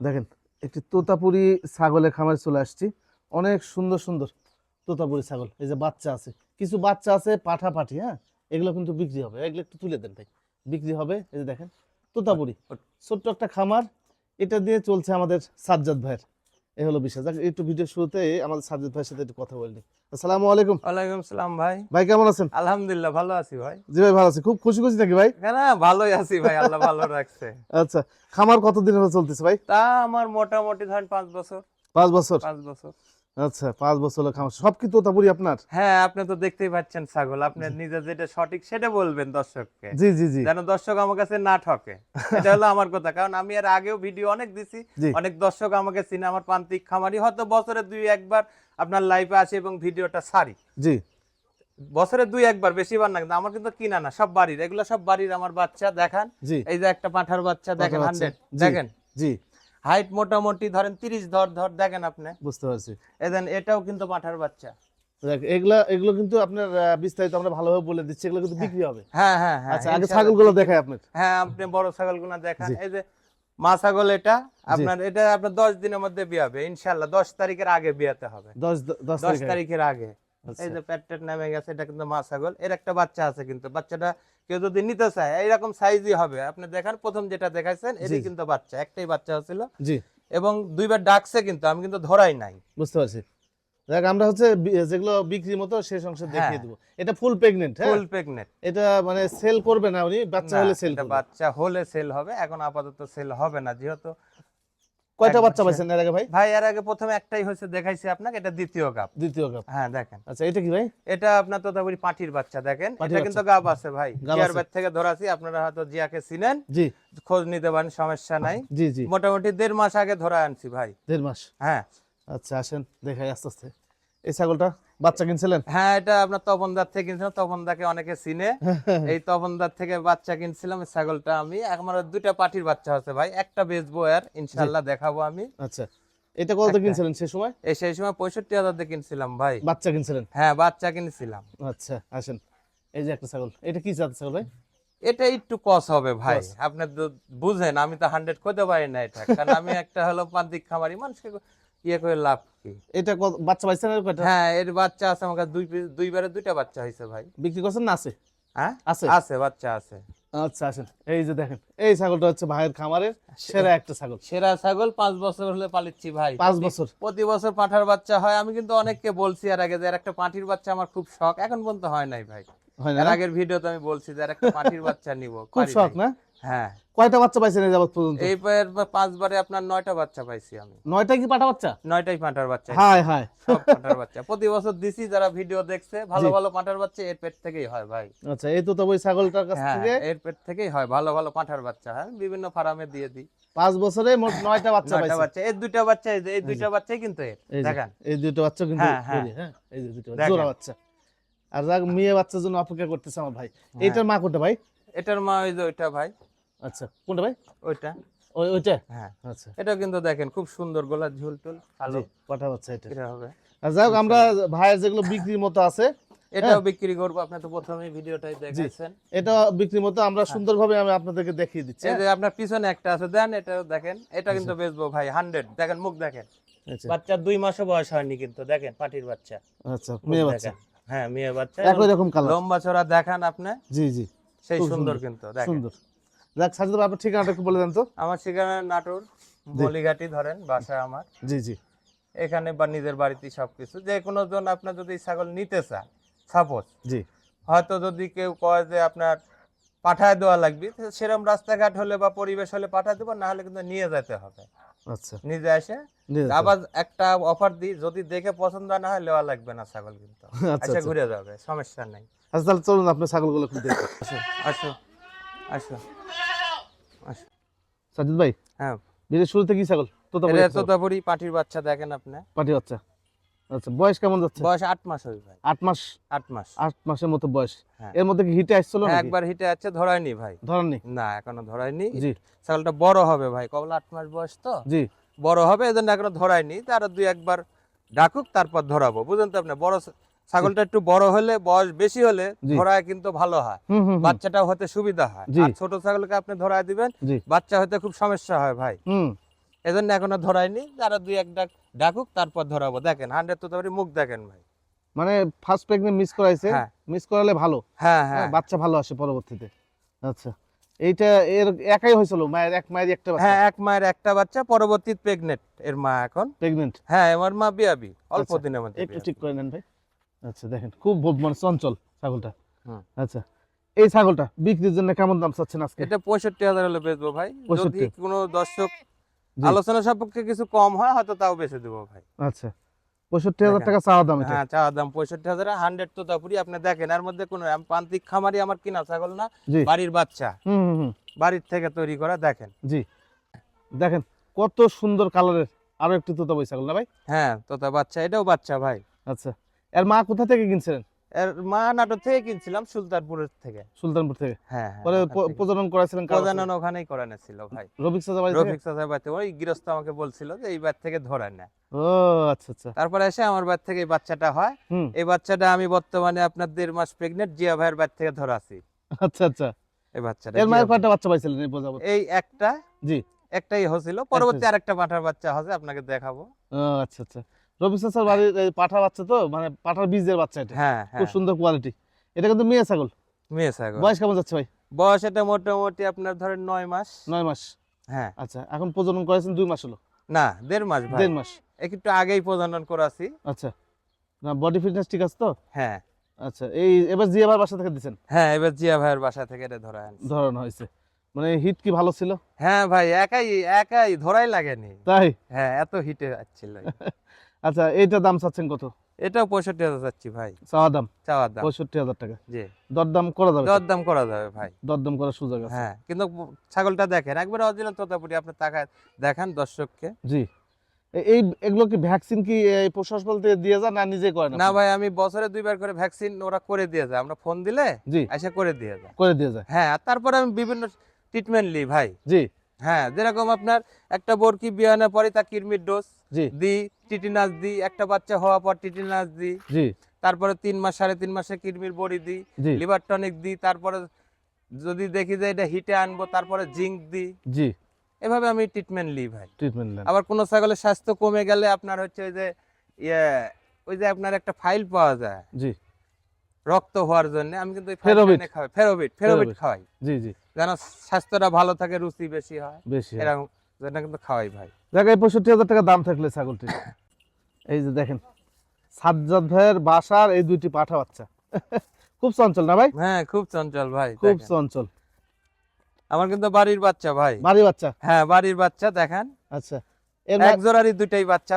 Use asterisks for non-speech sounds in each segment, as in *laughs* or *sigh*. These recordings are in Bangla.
দেখেন একটি তোতাপুরি ছাগলের খামারে চলে আসছি। অনেক সুন্দর সুন্দর তোতাপুরি ছাগল। এই যে বাচ্চা আছে। কিছু বাচ্চা আছে পাঠা পাঠি হ্যাঁ? এগুলো কিন্তু বিক্রি হবে। এগুলো একটু তুলে দেন ভাই। বিক্রি হবে এই যে দেখেন তোতাপুরি। ছোট্ট একটা খামার। এটা দিয়ে চলছে আমাদের সাজ্জাদ ভাইয়ের। এই হলো বিষয়। যাক একটু ভিডিও শুরুতে আমাদের সাজিদ ভাইয়ের সাথে একটু কথা বলি আসসালামু আলাইকুম। ওয়ালাইকুম সালাম ভাই। ভাই কেমন আছেন? আলহামদুলিল্লাহ ভালো আছি ভাই। জি ভাই ভালো আছি। খুব খুশি খুশি থাকি ভাই? না ভালোই আছি ভাই আল্লাহ ভালো রাখছে। আচ্ছা খামার কতদিন হলো চলতেছে ভাই? তা আমার মোটামুটি ধরেন পাঁচ বছর। পাঁচ বছর। পাঁচ বছর। আচ্ছা পাঁচ বছর খামার। সব কি তোতাপুরি আপনার? হ্যাঁ আপনি তো দেখতেই পাচ্ছেন ছাগল। আপনি নিজে যেটা সঠিক সেটা বলবেন দর্শককে। জি জি জি। যেন দর্শক আমার কাছে না ঠকে। *laughs* এটা হলো আমার কথা। কারণ আমি এর আগেও ভিডিও অনেক দিছি। অনেক দর্শক আমাকে চিনে আমার প্রান্তিক খামারি। হয়তো বছরে দুই একবার আপনার লাইভে আসে এবং ভিডিওটা সারি জি। বছরে দুই একবার বেশিবার না কিন্তু আমার কিন্তু কিনা না। সব বাড়ির এগুলো সব বাড়ির আমার বাচ্চা দেখান। এই যে একটা পাঁঠার বাচ্চা দেখেন হান্ড্রেড দেখেন। জি। হাইট মোটামুটি ধরেন তিরিশ ধর ধর দেখেন আপনি। বুঝতে পারছি। এদেন এটাও কিন্তু পাঁঠার বাচ্চা। দেখ এগুলা এগুলো কিন্তু আপনার বিস্তারিত আমরা ভালোভাবে বলে দিচ্ছি এগুলো কিন্তু বিক্রি হবে। হ্যাঁ হ্যাঁ হ্যাঁ আচ্ছা আগে ছাগলগুলো দেখায় আপনার। হ্যাঁ আপনি বড় ছাগলগুলো দেখান। এই যে মা ছাগল এটা আপনার এটা আপনার দশ দিনের মধ্যে বিয়ে হবে ইনশাল্লাহ দশ তারিখের আগে বিয়াতে হবে। দশ দশ দশ তারিখে তারিখের আগে। আচ্ছা। এই যে পেট টেট নেমে গেছে এটা কিন্তু মা ছাগল। এর একটা বাচ্চা আছে কিন্তু বাচ্চাটা কেউ যদি নিতে চায় এইরকম সাইজই হবে। আপনি দেখেন প্রথম যেটা দেখাইছেন এটি কিন্তু বাচ্চা একটাই বাচ্চা হচ্ছিল। জি। এবং দুইবার ডাকছে কিন্তু আমি কিন্তু ধরাই নাই। বুঝতে পারছি। দেখ আমরা হচ্ছে যেগুলো বিক্রি মতো সেই অংশ দেখিয়ে হ্যাঁ। দেবো। এটা ফুল প্রেগনেন্ট হ্যাঁ? ফুল প্রেগনেন্ট এটা মানে সেল করবে না উনি বাচ্চা হলে সেল বাচ্চা হলে সেল হবে এখন আপাতত সেল হবে না। যেহেতু কয়টা বাচ্চা পাইছেন এর আগে ভাই? ভাই এর আগে প্রথমে একটাই হয়েছে দেখাইছি আপনাকে এটা দ্বিতীয় গাব। দ্বিতীয় কাপ হ্যাঁ দেখেন। আচ্ছা এটা কি ভাই? এটা আপনার তোতাপুরি পাটির বাচ্চা দেখেন। এটা কিন্তু গাব আছে ভাই। গাব জিয়ার আছে। থেকে ধরাছি আপনারা হয়তো জিয়াকে চিনেন। জি। খোঁজ নিতে পারেন সমস্যা নাই। জি জি। মোটামুটি দেড় মাস আগে ধরা আনছি ভাই। দেড় মাস। হ্যাঁ। আচ্ছা আসেন দেখাই আস্তে আস্তে। এই ছাগলটা বাচ্চা কিনছিলেন? হ্যাঁ এটা আপনার তপনদার থেকে কিনছিলাম। তপনদাকে অনেকে চিনে। *laughs* এই তপনদার থেকে বাচ্চা কিনছিলাম এই ছাগলটা আমি। আমার দুইটা পাটির বাচ্চা আছে ভাই। একটা বেচবো আর ইনশাল্লাহ দেখাবো আমি। আচ্ছা। এটা কত কিনছিলেন সে সময়? এই সেই সময় পঁয়ষট্টি হাজার দিয়ে কিনছিলাম ভাই। বাচ্চা কিনছিলেন? হ্যাঁ বাচ্চা কিনছিলাম। আচ্ছা আসেন। এই যে একটা ছাগল। এটা কি জাতের ছাগল ভাই? এটা একটু কস হবে ভাই। আপনি তো বুঝেন আমি তো হান্ড্রেড করতে পারি না এটা। কারণ আমি একটা হলো প্রান্তিক খামারি মানুষকে ইয়ে করে লাভ কি? এটা বাচ্চা কয়টা? হ্যাঁ এর বাচ্চা আছে আমার কাছে দুই দুইবারে দুইটা বাচ্চা হয়েছে ভাই। বিক্রি করছেন না আছে? হ্যাঁ? আছে? আছে বাচ্চা আছে। আচ্ছা আসেন। এই যে দেখেন এই ছাগলটা হচ্ছে ভাইয়ের খামারের সেরা একটা ছাগল। সেরা ছাগল পাঁচ বছর হলে পালিচ্ছি ভাই। পাঁচ বছর? প্রতি বছর পাঁঠার বাচ্চা হয় আমি কিন্তু অনেককে বলছি আর আগে যে একটা পাঁঠির বাচ্চা আমার খুব শখ এখন পর্যন্ত হয় নাই ভাই। এর আগের ভিডিওতে আমি বলছি যে একটা পাঁঠির বাচ্চা নিব খুব শখ না? হ্যাঁ। কয়টা বাচ্চা পাইছেন এই যাবত পর্যন্ত? এই পাঁচবারে আপনার নয়টা বাচ্চা পাইছি আমি। নয়টা কি পাঠা বাচ্চা? নয়টাই পাঁঠার বাচ্চা। হাই সব পাঁঠার বাচ্চা। প্রতি বছর দিছি যারা ভিডিও দেখছে ভালো ভালো পাঁঠার বাচ্চা এর পেট থেকেই হয় ভাই। আচ্ছা এই তো তবে ছাগলটার কাছ হ্যাঁ থেকে। এর পেট থেকেই হয় ভালো ভালো পাঁঠার বাচ্চা হ্যাঁ। বিভিন্ন ফার্মে দিয়ে দিই। পাঁচ বছরে মোট নয়টা বাচ্চা পাইছে বাচ্চা। এর দুইটা বাচ্চা এই এই দুইটা বাচ্চাই কিন্তু এর এই দেখেন। এই দুটো বাচ্চা কিন্তু হ্যাঁ, হ্যাঁ। হ্যাঁ। এই যে দুটো জোড়া বাচ্চা। আর যাক মেয়ে বাচ্চার জন্য অপেক্ষা করতেছে আমার ভাই। এটার মা কোনটা ভাই? এটার মা ওই যে ওইটা ভাই। আচ্ছা কোনটা ভাই? ওইটা। ওই ওইটা? হ্যাঁ। আচ্ছা। এটা কিন্তু দেখেন খুব সুন্দর গোলার ঝুল টুল ভালো পাঠা বাচ্চা এটা। এটা হবে। আর যাই হোক আমরা ভাইয়ের যেগুলো বিক্রির মতো আছে এটাও বিক্রি করব আপনি তো প্রথমেই ভিডিওটাই দেখাইছেন এটা বিক্রির মতো আমরা সুন্দরভাবে আমি আপনাদেরকে দেখিয়ে দিচ্ছি হ্যাঁ। এই যে আপনার পিছনে একটা আছে দেন এটাও দেখেন। এটা কিন্তু বেচবো ভাই হান্ড্রেড। দেখেন মুখ দেখেন। আচ্ছা। বাচ্চার দুই মাসও বয়স হয়নি কিন্তু দেখেন পাটির বাচ্চা। আচ্ছা মেয়ে বাচ্চা। হ্যাঁ মেয়ে বাচ্চা। একই রকম কালার লম্বা চড়া দেখান আপনি। জি জি। সেই সুন্দর সুন্দর। কিন্তু দেখেন। সুন্দর। যাক সাজিদ ভাই আপনার ঠিকানাটা একটু বলে দেন তো। আমার সেখানে নাটোর বলিঘাটি ধরেন বাসা আমার। জি জি। এখানে বা নিজের বাড়িতে সবকিছু। যে কোনো জন আপনার যদি ছাগল নিতে চায় সাপোজ জি। হয়তো যদি কেউ কয় যে আপনার পাঠায় দেওয়া লাগবে সেরকম রাস্তাঘাট হলে বা পরিবেশ হলে পাঠায় দেবো না হলে কিন্তু নিয়ে যেতে হবে। আচ্ছা। নিজে এসে আবার একটা অফার দিই যদি দেখে পছন্দ না হয় লেওয়া লাগবে না ছাগল কিন্তু। *laughs* আচ্ছা আচ্ছা আচ্ছা। ঘুরে যাবে সমস্যা নেই। আচ্ছা তাহলে চলুন আপনার ছাগলগুলো একটু দেখি। আসো আসো আসো আসো সাজিদ ভাই হ্যাঁ। বিয়ের শুরুতে কি ছাগল? তোতা তোতাপুরি পাটির বাচ্চা দেখেন আপনি। পাটি বাচ্চা। আচ্ছা বয়স কেমন যাচ্ছে? বয়স আট মাস হয়ে ভাই। আট মাস? আট মাস। আট মাসের মতো বয়স। হ্যাঁ। এর মধ্যে কি হিটে আসছিল একবার হিটে আছে ধরায়নি ভাই। ধরেননি? না এখনও ধরায়নি। জি। ছাগলটা বড় হবে ভাই। কবল আট মাস বয়স তো? জি। বড় হবে এজন্য এখনও ধরায়নি। তার দুই একবার ডাকুক তারপর ধরাবো। বুঝলেন তো আপনি? বড় ছাগলটা একটু বড় হলে বয়স বেশি হলে ধরায় কিন্তু ভালো হয়। বাচ্চাটাও হতে সুবিধা হয়। আর ছোট ছাগলকে আপনি ধরায় দিবেন বাচ্চা হতে খুব সমস্যা হয় ভাই। এজন্য এখনও ধরায়নি যারা দুই এক ডাক ডাকুক তারপর ধরাবো। দেখেন হান্ড্রেড তোতাপুরি মুখ দেখেন ভাই। মানে ফার্স্ট প্রেগনেন্ট মিস করাইছে হ্যাঁ। মিস করালে ভালো। হ্যাঁ হ্যাঁ, হ্যাঁ বাচ্চা ভালো আসে পরবর্তীতে। আচ্ছা এইটা এর একাই হয়েছিল মায়ের এক মায়ের একটা বাচ্চা? হ্যাঁ এক মায়ের একটা বাচ্চা পরবর্তী প্রেগনেন্ট এর মা এখন। প্রেগনেন্ট হ্যাঁ আমার মা বিয়াবি অল্প আচ্ছা, দিনের মধ্যে একটু ঠিক করে নেন ভাই। আচ্ছা দেখেন খুব মানে চঞ্চল ছাগলটা। আচ্ছা এই ছাগলটা বিক্রির জন্য কেমন দাম চাচ্ছেন আজকে? এটা পঁয়ষট্টি হাজার হলে বেচবো ভাই। যদি 65 কোনো দর্শক আলোচনা সাপেক্ষে কিছু কম হয় হয়তো তাও বেচে দেবো ভাই। আচ্ছা পঁয়ষট্টি হাজার টাকা চাওয়া দাম হ্যাঁ চাওয়ার দাম পঁয়ষট্টি হাজার হান্ড্রেড তো তাপুরি আপনি দেখেন এর মধ্যে কোনো প্রান্তিক খামারি আমার কিনা ছাগল না বাড়ির বাচ্চা। হুম হুম হুম। বাড়ির থেকে তৈরি করা দেখেন। জি। দেখেন কত সুন্দর কালারের আরও একটি তোতা বই ছাগল না ভাই? হ্যাঁ তোতা বাচ্চা এটাও বাচ্চা ভাই। আচ্ছা। এর মা কোথা থেকে কিনছিলেন? এর মা নাটোর থেকে কিনছিলাম সুলতানপুরের থেকে। সুলতানপুর থেকে? হ্যাঁ হ্যাঁ, পরে। প্রজনন করাছিলেন প্রজনন ওখানেই করানো ছিল ভাই। রফিক চাচা বাড়ি থেকে? রফিক চাচা বাড়িতে। ওই গৃহস্থ আমাকে বলছিল যে এই বাচ্চা থেকে ধরে না। ও আচ্ছা আচ্ছা। তারপরে এসে আমার বাড়ি থেকে এই বাচ্চাটা হয়। এই বাচ্চাটা আমি বর্তমানে আপনার দেড় মাস প্রেগনেন্ট জিয়া ভাইয়ের বাড়ি থেকে ধরে আছি। আচ্ছা আচ্ছা। এই বাচ্চাটা এর মায়ের কয়টা বাচ্চা পাইছিলেন এই বোঝাবো এই একটা জি। একটাই হছিল পরবর্তী আরেকটা পাঠার বাচ্চা হবে আপনাকে দেখাবো। ও আচ্ছা আচ্ছা। রফিক চাচার বাড়ির পাঠা বাচ্চা তো মানে পাঠার বীজের বাচ্চা এটা। হ্যাঁ খুব হ্যাঁ সুন্দর কোয়ালিটি এটা কিন্তু মেয়ে ছাগল। মেয়ে ছাগল। বয়স কেমন যাচ্ছে ভাই? বয়স এটা মোটামুটি আপনার ধরেন নয় মাস। নয় মাস। হ্যাঁ। আচ্ছা এখন প্রজনন করেছেন দুই মাস হলো? না দেড় মাস ভাই। দেড় মাস। একটু আগেই প্রজনন করাছি। আচ্ছা। না বডি ফিটনেস ঠিক আছে তো? হ্যাঁ। আচ্ছা এই এবার জিয়া ভাইয়ের বাসা থেকে দিচ্ছেন হ্যাঁ এবার জিয়া ভাইয়ের বাসা থেকে এটা ধরা। ধরানো হয়েছে। মানে হিট কি ভালো ছিল? হ্যাঁ ভাই একাই একাই ধরাই লাগেনি। তাই? হ্যাঁ এত হিটে যাচ্ছিল *laughs* আচ্ছা এইটা দাম চাচ্ছেন কত? এটাও পঁয়ষট্টি হাজার যাচ্ছি ভাই। চাওয়া দাম? চাওয়া দাম। পঁয়ষট্টি হাজার টাকা। জি। দরদাম করা যাবে দরদাম করা যাবে ভাই। দরদাম করার সুযোগ আছে। হ্যাঁ কিন্তু ছাগলটা দেখেন একবার অরিজিনাল তোতাপুরি আপনি তাকায় দেখান দর্শককে। জি। এই এগুলো কি ভ্যাকসিন কি এই পশু হাসপাতাল থেকে দিয়ে যান না নিজে করেন না ভাই আমি বছরে দুইবার করে ভ্যাকসিন ওরা করে দিয়ে যায়। আমরা ফোন দিলে জি। এসে করে দিয়ে যায়। করে দিয়ে যায়। হ্যাঁ তারপরে আমি বিভিন্ন ট্রিটমেন্ট নিই ভাই। জি। হ্যাঁ যেরকম আপনার একটা বরকি বিয়ানোর পরে তার কিরমির ডোজ জি। দিই টিটিনাস দিই একটা বাচ্চা হওয়ার পর টিটিনাস দিই। জি। তারপরে তিন মাস সাড়ে তিন মাসে কিরমির বড়ি দিই লিভার টনিক দিই তারপরে যদি দেখি যে এটা হিটে আনব তারপরে জিঙ্ক দিই। জি। এভাবে আমি ট্রিটমেন্ট নিই ভাই। ট্রিটমেন্ট নেন। আবার কোনো ছাগলের স্বাস্থ্য কমে গেলে আপনার হচ্ছে ওই যে ইয়ে ওই যে আপনার একটা ফাইল পাওয়া যায়। জি। রক্ত হওয়ার জন্য আমি কিন্তু ফেরোবিট। ফাইল খাওয়াই। ফেরোবিট ফেরোবিট। খাওয়াই। জি জি। যেন স্বাস্থ্যটা ভালো থাকে রুচি বেশি হয়। বেশি। এরকম জন্য কিন্তু খাওয়াই ভাই। জায়গায় পঁয়ষট্টি হাজার টাকা দাম থাকলে ছাগলটি। এই যে দেখেন সাজ্জাদ ভাইয়ের বাসার এই দুইটি পাঠা বাচ্চা। খুব চঞ্চল না ভাই? হ্যাঁ খুব চঞ্চল ভাই খুব। চঞ্চল। আমার কিন্তু বাড়ির বাচ্চা ভাই। বাড়ির বাচ্চা? হ্যাঁ বাড়ির বাচ্চা দেখেন। আচ্ছা এর এক জোড়ারই দুইটাই বাচ্চা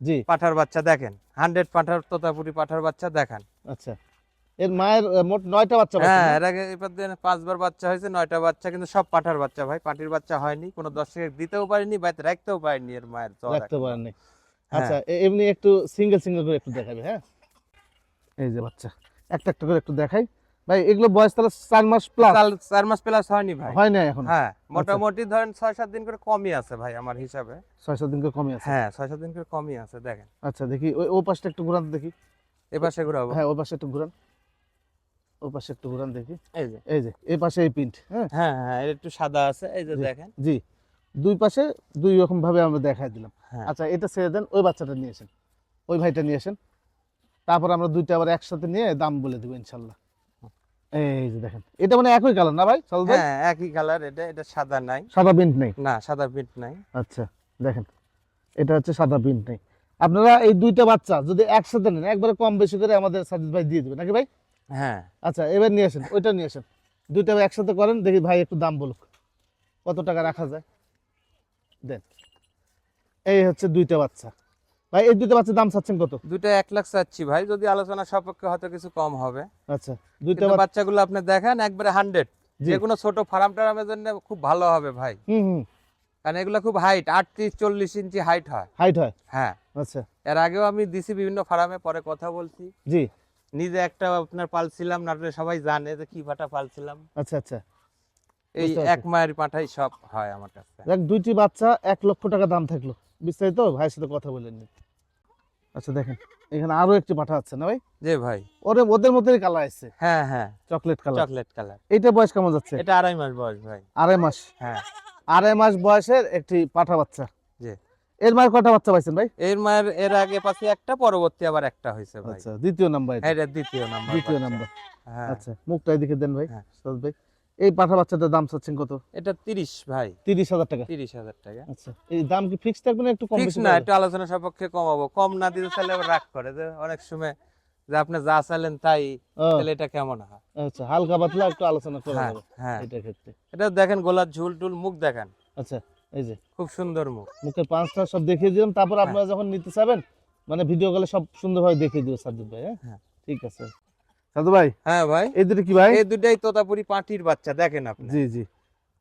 জি। পাঠার বাচ্চা দেখেন। হান্ড্রেড পাঠার তোতাপুরি পাঠার বাচ্চা দেখেন। আচ্ছা। এর মায়ের মোট নয়টা বাচ্চা হ্যাঁ এর আগে এবার পাঁচবার বাচ্চা হয়েছে নয়টা বাচ্চা কিন্তু সব পাঠার বাচ্চা ভাই পাটির বাচ্চা হয়নি কোনো দর্শক দিতেও পারিনি রাখতেও পারিনি এর মায়ের রাখতে। পারেননি হ্যাঁ। আচ্ছা এমনি একটু সিঙ্গেল সিঙ্গেল করে একটু দেখাবে হ্যাঁ? এই যে বাচ্চা একটা একটা করে একটু দেখাই। ভাই এগুলো বয়স তাহলে চার মাস প্লাস চার- মাস প্লাস হয়নি ভাই। হয় না এখন? হ্যাঁ মোটামুটি ধরেন ছয় সাত দিন করে কমই আছে ভাই আমার হিসাবে। ছয় সাত দিন করে কমে আছে? হ্যাঁ ছয় সাত দিন করে কমই আছে দেখেন। আচ্ছা দেখি ওই ও পাশটা একটু ঘুরান দেখি। এবার সে ঘুরাবো। হ্যাঁ ওই পাশে একটু ঘুরান। ও পাশে একটু ঘুরান দেখি। এই যে। এই যে এই পাশে এই প্রিন্ট হ্যাঁ? হ্যাঁ হ্যাঁ একটু সাদা আছে এই যে দেখেন। জি। দুই পাশে দুই রকম ভাবে আমরা দেখাই দিলাম। হ্যাঁ। আচ্ছা এটা ছেড়ে দেন ওই বাচ্চাটা নিয়ে আসেন। ওই ভাইটা নিয়ে আসেন। তারপর আমরা দুইটা আবার একসাথে নিয়ে দাম বলে দেবো ইনশাল্লাহ। এই যে দেখেন এটা মানে একই কালার না ভাই হ্যাঁ একই কালার এটা এটা সাদা নাই। সাদা প্রিন্ট নেই? না সাদা পিট নাই। আচ্ছা দেখেন এটা হচ্ছে সাদা প্রিন্ট নেই। আপনারা এই দুইটা বাচ্চা যদি একসাথে নেন একবারে কম বেশি করে আমাদের সাজিদ ভাই দিয়ে দেবে নাকি ভাই? হ্যাঁ। আচ্ছা এবার নিয়ে আসেন ওইটা নিয়ে আসেন। দুইটা একসাথে করেন দেখি ভাই একটু দাম বলুক। কত টাকা রাখা যায়? দেন। এই হচ্ছে দুইটা বাচ্চা। ভাই এই দুইটা বাচ্চার দাম চাচ্ছেন কত? দুইটা এক লাখ চাচ্ছি ভাই যদি আলোচনা সাপেক্ষে হয়তো কিছু কম হবে। আচ্ছা দুইটা বাচ্চাগুলো আপনি দেখেন একবারে হান্ড্রেড। যে কোনো ছোট ফার্ম টার্মের জন্য খুব ভালো হবে ভাই। হুম হুম। কারণ এগুলো খুব হাইট আটত্রিশ চল্লিশ ইঞ্চি হাইট হয়। হাইট হয়? হ্যাঁ। আচ্ছা। এর আগেও আমি দিছি বিভিন্ন ফার্মে পরে কথা বলছি। জি। নিজে একটা আপনার পালছিলাম নাটলে সবাই জানে যে কি পাটা পালছিলাম। আচ্ছা আচ্ছা। এই এক মায়ের পাঠাই সব হয় আমার কাছে। দেখ দুইটি বাচ্চা এক লক্ষ টাকা দাম থাকল। বিস্তারিত ভাইয়ের সাথে কথা বলে নিন আচ্ছা দেখেন এখানে আরও একটি পাঠা আছে না ভাই? যে ভাই। ওরে ওদের মধ্যেই কালার আছে। হ্যাঁ হ্যাঁ। চকলেট কালার চকলেট কালার এটা বয়স কেমন যাচ্ছে? এটা আড়াই মাস বয়স ভাই। আড়াই মাস। হ্যাঁ। আড়াই মাস বয়সের একটি পাঠা বাচ্চা। জি এর মায়ের কটা বাচ্চা পাইছেন ভাই? এর মায়ের এর আগে পাশে একটা পরবর্তী আবার একটা হয়েছে ভাই। আচ্ছা দ্বিতীয় নাম্বার এটা। এটা দ্বিতীয় নাম্বার দ্বিতীয় নাম্বার। হ্যাঁ। আচ্ছা মুখটা এদিকে দেন ভাই হ্যাঁ। সহজ ভাই। এই পাঠা বাচ্চাটার দাম চাচ্ছেন কত? এটা তিরিশ ভাই। তিরিশ হাজার টাকা। তিরিশ হাজার টাকা। আচ্ছা এই দাম কি ফিক্স থাকবে না একটু কম ফিক্স বেশি না একটু আলোচনা সাপেক্ষে কমাবো। কম না দিতে চাইলে আবার রাগ করে যে অনেক সময় যে আপনি যা চাইলেন তাই তাহলে এটা কেমন হয়? আচ্ছা হালকা পাতলা একটু আলোচনা করা হ্যাঁ যাবে হ্যাঁ। এটার ক্ষেত্রে। এটা দেখেন গোলার ঝুল টুল মুখ দেখেন। আচ্ছা। এই যে। খুব সুন্দর মুখ। মুখের পাঁচটা সব দেখিয়ে দিলাম তারপর হ্যাঁ। আপনারা যখন নিতে চাবেন মানে ভিডিও কলে সব সুন্দরভাবে দেখিয়ে দিবে সাদুর ভাই হ্যাঁ? হ্যাঁ। ঠিক আছে। সাদু ভাই হ্যাঁ ভাই। এই দুটো কি ভাই? এই দুটাই তোতাপুরি পাটির বাচ্চা দেখেন আপনি। জি জি।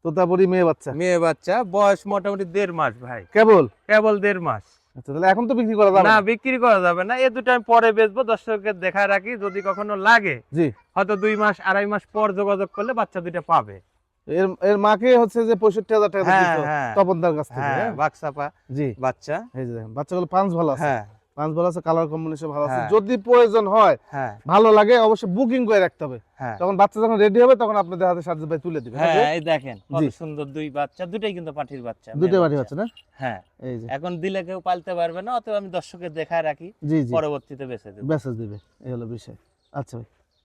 তোতাপুরি মেয়ে বাচ্চা। মেয়ে বাচ্চা বয়স মোটামুটি দেড় মাস ভাই। কেবল? কেবল দেড় মাস। আচ্ছা তাহলে এখন তো বিক্রি করা যাবে না বিক্রি করা যাবে না। এই দুটো আমি পরে বেচবো দর্শকের দেখায় রাখি। যদি কখনো লাগে জি। হয়তো দুই মাস আড়াই মাস পর যোগাযোগ করলে বাচ্চা দুইটা পাবে। এর এর মাকে হচ্ছে যে পঁয়ষট্টি হাজার টাকা হ্যাঁ হ্যাঁ। তপনদার কাছ থেকে হ্যাঁ? বাক্সাপা জি। বাচ্চা। এই যে দেখেন বাচ্চাগুলো পাঁচ ভালো আছে। পাঁচ ভালো আছে কালার কম্বিনেশন ভালো আছে। যদি প্রয়োজন হয় ভালো লাগে অবশ্যই বুকিং করে রাখতে হবে। তখন বাচ্চা যখন রেডি হবে তখন আপনাদের হাতে সাজ্জাদ ভাই তুলে দিবে হ্যাঁ এই দেখেন কত সুন্দর দুই বাচ্চা দুটাই কিন্তু পাটির বাচ্চা দুটো মেয়ে বাচ্চা। না? হ্যাঁ। এই যে। এখন দিলে কেউ পালতে পারবে না অতএব আমি দর্শকের দেখায় রাখি পরবর্তীতে বেঁচে দেবো। মেসেজ দিবে এই হলো বিষয়। আচ্ছা ভাই।